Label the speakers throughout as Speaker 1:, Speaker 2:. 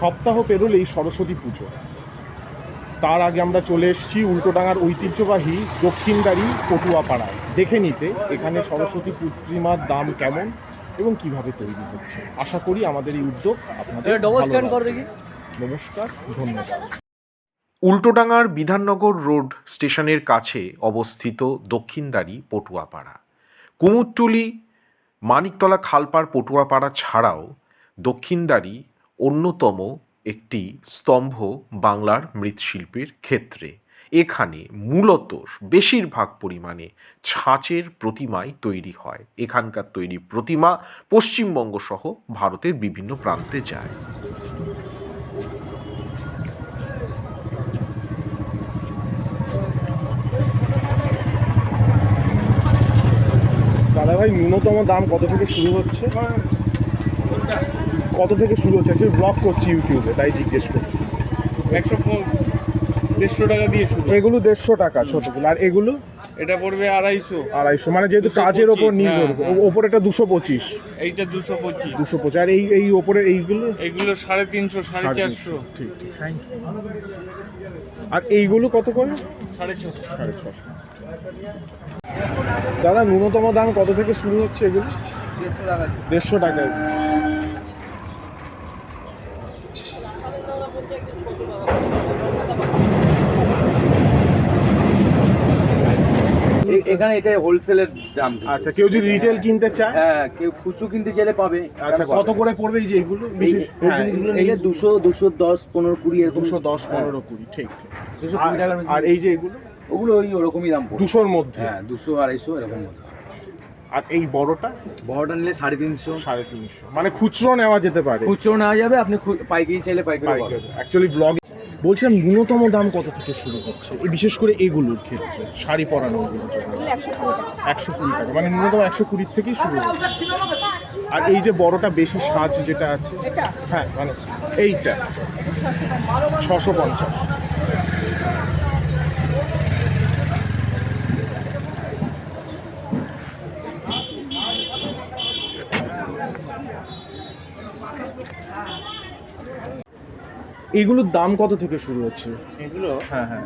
Speaker 1: সপ্তাহ পেরোলেই সরস্বতী পুজো। তার আগে আমরা চলে এসেছি উল্টোডাঙার ঐতিহ্যবাহী দক্ষিণদারি পটুয়াপাড়ায়। দেখে নিতে এখানে সরস্বতী প্রতিমার দাম কেমন এবং কীভাবে তৈরি হচ্ছে। আশা করি আমাদের এই উদ্যোগ আপনাদের নমস্কার ধন্যবাদ।
Speaker 2: উল্টোডাঙার বিধাননগর রোড স্টেশনের কাছে অবস্থিত দক্ষিণদারি পটুয়াপাড়া। কুমুরটুলি মানিকতলা খালপাড় পটুয়াপাড়া ছাড়াও দক্ষিণদারি অন্যতম একটি স্তম্ভ বাংলার মৃৎশিল্পের ক্ষেত্রে। এখানে মূলত বেশিরভাগ পরিমাণে ছাঁচের প্রতিমায় তৈরি হয়। এখানকার তৈরি প্রতিমা পশ্চিমবঙ্গ সহ ভারতের বিভিন্ন প্রান্তে যায়।
Speaker 1: দাদা ভাই ন্যূনতম দাম কত থেকে শুরু হচ্ছে? কত থেকে শুরু হচ্ছে? সে ব্লগ করছি ইউটিউবে তাই জিজ্ঞেস করছি।
Speaker 3: একশো দেড়শো টাকা দিয়ে শুরু।
Speaker 1: এগুলো দেড়শো টাকা ছোটগুলো। আর এগুলো?
Speaker 3: এটা পড়বে আড়াইশো।
Speaker 1: আড়াইশো মানে যেহেতু কাজের ওপর নির্ভর
Speaker 3: হ্যাঁ। হ্যাঁ।
Speaker 1: দুশো পঁচিশ।
Speaker 3: এইটা দুশো পঁচিশ।
Speaker 1: দুশো পঁচিশ আর এই এই ওপরে এইগুলো?
Speaker 3: এইগুলো সাড়ে তিনশো সাড়ে
Speaker 1: সাড়ে
Speaker 3: চারশো।
Speaker 1: ঠিক ঠিক থ্যাংক ইউ আর এইগুলো কত করে?
Speaker 3: সাড়ে ছশো।
Speaker 1: সাড়ে ছশো। দাদা ন্যূনতম দাম কত থেকে শুরু হচ্ছে এগুলো?
Speaker 4: দেড়শো টাকা।
Speaker 1: দেড়শো টাকা
Speaker 4: এখানে এটা হোলসেলের দাম
Speaker 1: আচ্ছা কেউ যদি রিটেল কিনতে চায়?
Speaker 4: হ্যাঁ কেউ খুচরো কিনতে চাইলে পাবে।
Speaker 1: আচ্ছা কত করে পড়বে এই যে এইগুলো
Speaker 4: এই
Speaker 1: বিশেষ
Speaker 4: এই
Speaker 1: হ্যাঁ,
Speaker 4: জিনিসগুলো নিলে দুশো দুশো দশ পনেরো কুড়ি এরকম।
Speaker 1: দুশো দশ পনেরো কুড়ি ঠিক
Speaker 4: দুশো কুড়ি টাকার
Speaker 1: আর- এই যে এগুলো?
Speaker 4: ওগুলো ওই ওরকমই দাম পড়বে।
Speaker 1: দুশোর মধ্যে?
Speaker 4: হ্যাঁ দুশো আড়াইশো এরকম মতো।
Speaker 1: আর এই বড়টা?
Speaker 4: বড়টা নিলে সাড়ে তিনশো।
Speaker 1: সাড়ে তিনশো। মানে খুচরো নেওয়া যেতে পারে।
Speaker 4: খুচরো নেওয়া যাবে আপনি পাইকারি চাইলে পাইকারি। পাবেন।
Speaker 1: অ্যাকচুয়ালি ব্লগ বলছিলাম ন্যূনতম দাম কত থেকে শুরু হচ্ছে? এই বিশেষ করে এগুলোর ক্ষেত্রে শাড়ি পরানোর জন্য। একশো কুড়ি টাকা মানে ন্যূনতম একশো কুড়ির থেকেই শুরু হচ্ছে। আর এই যে বড়টা বেশি সাজ যেটা আছে হ্যাঁ মানে এইটা ছশো পঞ্চাশ। এইগুলোর দাম কত থেকে শুরু হচ্ছে?
Speaker 3: এগুলো
Speaker 1: হ্যাঁ হ্যাঁ।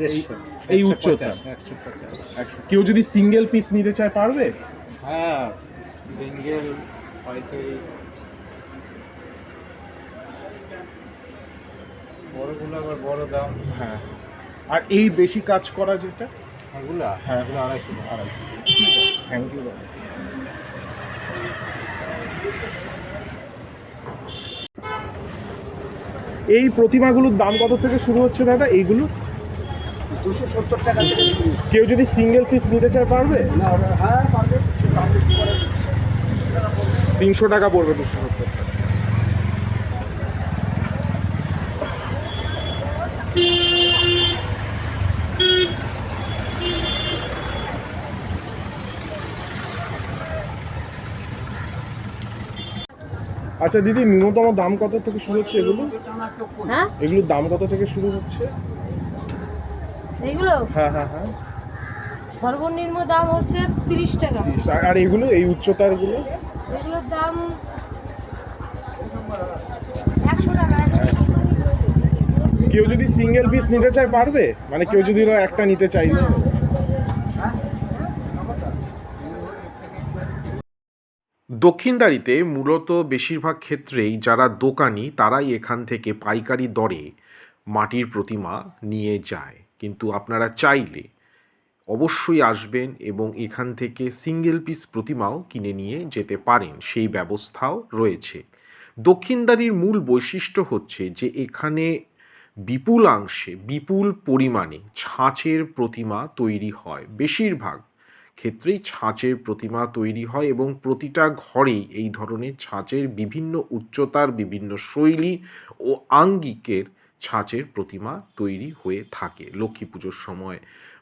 Speaker 1: এই- উচ্চতা।
Speaker 3: একশো পঞ্চাশ
Speaker 1: একশো। কেউ যদি সিঙ্গেল পিস নিতে চায় পারবে?
Speaker 3: হ্যাঁ সিঙ্গেল পাইকারি বড়গুলো আবার বড় দাম।
Speaker 1: হ্যাঁ। আর এই বেশি কাজ করা যেটা?
Speaker 3: এগুলা?
Speaker 1: হ্যাঁ।
Speaker 3: এগুলো আড়াইশো
Speaker 1: আড়াইশো। থ্যাংক ইউ এই প্রতিমাগুলোর দাম কত থেকে শুরু হচ্ছে দাদা? এইগুলো?
Speaker 4: দুশো সত্তর টাকা থেকে
Speaker 1: কেউ যদি সিঙ্গেল পিস নিতে চায় পারবে?
Speaker 4: না, হ্যাঁ।
Speaker 1: তিনশো টাকা পড়বে দুশো সত্তর। আচ্ছা দিদি ন্যূনতম দাম কত থেকে শুরু হচ্ছে এগুলো?
Speaker 5: হ্যাঁ?
Speaker 1: এগুলোর দাম কত থেকে শুরু হচ্ছে?
Speaker 5: এগুলো
Speaker 1: হ্যাঁ হ্যাঁ হ্যাঁ।
Speaker 5: সর্বনিম্ন দাম হচ্ছে তিরিশ টাকা।
Speaker 1: আর- এগুলো এই উচ্চতারগুলো
Speaker 5: এগুলোর দাম একশো টাকা।
Speaker 1: কেউ যদি সিঙ্গেল পিস নিতে চায় পারবে? মানে কেউ যদি একটা নিতে চাইলে
Speaker 2: দক্ষিণদারিতে মূলত বেশিরভাগ ক্ষেত্রেই যারা দোকানি, তারাই এখান থেকে পাইকারি দরে মাটির প্রতিমা নিয়ে যায়। কিন্তু আপনারা চাইলে অবশ্যই আসবেন এবং এখান থেকে সিঙ্গেল পিস প্রতিমাও কিনে নিয়ে যেতে পারেন, সেই ব্যবস্থাও রয়েছে। দক্ষিণদারির মূল বৈশিষ্ট্য হচ্ছে যে এখানে বিপুলাংশে বিপুল পরিমাণে ছাঁচের প্রতিমা তৈরি হয়। বেশিরভাগ ক্ষেত্রেই ছাঁচের প্রতিমা তৈরি হয় এবং প্রতিটা ঘরেই এই ধরনের ছাঁচের বিভিন্ন উচ্চতার বিভিন্ন শৈলী ও আঙ্গিকের ছাঁচের প্রতিমা তৈরি হয়ে থাকে। লক্ষ্মী পুজোর সময়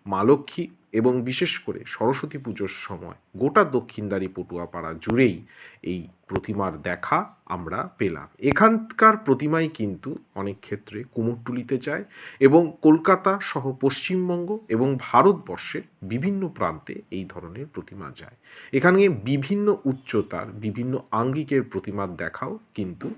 Speaker 2: মা লক্ষ্মী এবং বিশেষ করে সরস্বতী পুজোর সময় গোটা দক্ষিণদারি পটুয়াপাড়া জুড়েই এই প্রতিমার দেখা আমরা পেলাম। এখানকার প্রতিমাই কিন্তু অনেক ক্ষেত্রে কুমোরটুলিতে যায় এবং কলকাতা সহ পশ্চিমবঙ্গ এবং ভারতবর্ষের বিভিন্ন প্রান্তে এই ধরনের প্রতিমা যায়। এখানে বিভিন্ন উচ্চতার, বিভিন্ন আঙ্গিকের প্রতিমার দেখাও কিন্তু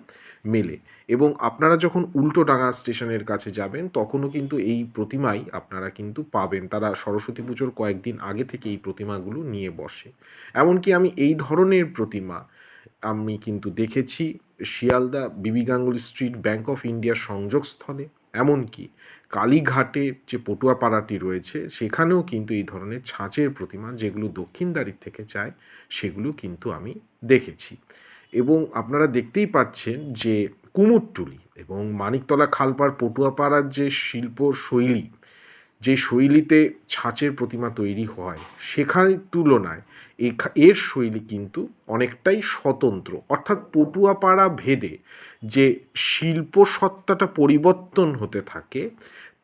Speaker 2: মেলে এবং আপনারা যখন উল্টোডাঙ্গা স্টেশনের কাছে যাবেন তখনও কিন্তু এই প্রতিমাই আপনারা কিন্তু পাবেন। তারা সরস্বতী পুজোর কয়েকদিন আগে থেকে এই প্রতিমাগুলো নিয়ে বসে। এমনকি আমি এই ধরনের প্রতিমা আমি কিন্তু দেখেছি শিয়ালদা বিবি গাঙ্গুলি স্ট্রিট ব্যাংক অফ ইন্ডিয়ার সংযোগস্থলে। এমনকি কালীঘাটে যে পটুয়াপাড়াটি রয়েছে, সেখানেও কিন্তু এই ধরনের ছাঁচের প্রতিমা যেগুলো দক্ষিণদারির থেকে যায় সেগুলো কিন্তু আমি দেখেছি। এবং আপনারা দেখতেই পাচ্ছেন যে কুমোরটুলি এবং মানিকতলা খালপাড় পটুয়াপাড়ার যে শিল্প শৈলী যে শৈলীতে ছাঁচের প্রতিমা তৈরি হয় সেখানের তুলনায় এর শৈলী কিন্তু অনেকটাই স্বতন্ত্র। অর্থাৎ পটুয়াপাড়া ভেদে যে শিল্প সত্তাটা পরিবর্তন হতে থাকে,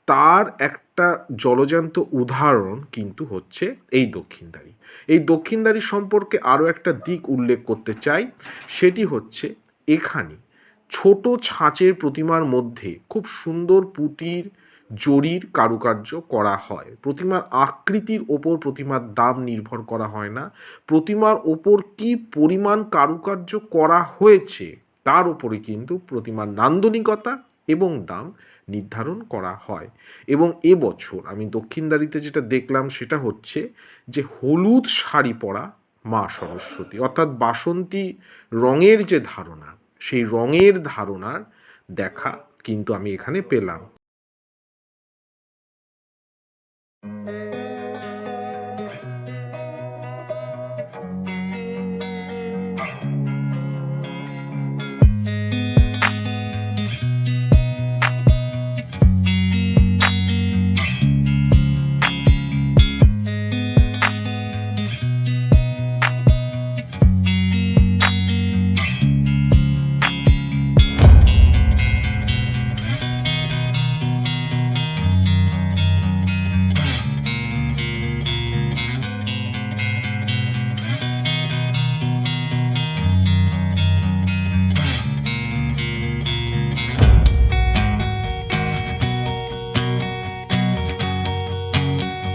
Speaker 2: তার একটা জলজান্ত উদাহরণ কিন্তু হচ্ছে এই দক্ষিণদারি। এই দক্ষিণদারি সম্পর্কে আরও একটা দিক উল্লেখ করতে চাই, সেটি হচ্ছে এখানে ছোট ছাঁচের প্রতিমার মধ্যে খুব সুন্দর পুঁতির জরির কারুকার্য করা হয়। প্রতিমার আকৃতির ওপর প্রতিমার দাম নির্ভর করা হয় না। প্রতিমার ওপর কি পরিমাণ কারুকার্য করা হয়েছে, তার উপরে কিন্তু প্রতিমার নান্দনিকতা এবং দাম নির্ধারণ করা হয়। এবং এবছর আমি দক্ষিণদারিতে যেটা দেখলাম সেটা হচ্ছে যে হলুদ শাড়ি পরা মা সরস্বতী, অর্থাৎ বাসন্তী রঙের যে ধারণা, সেই রঙের ধারণার দেখা কিন্তু আমি এখানে পেলাম। Mm-hmm.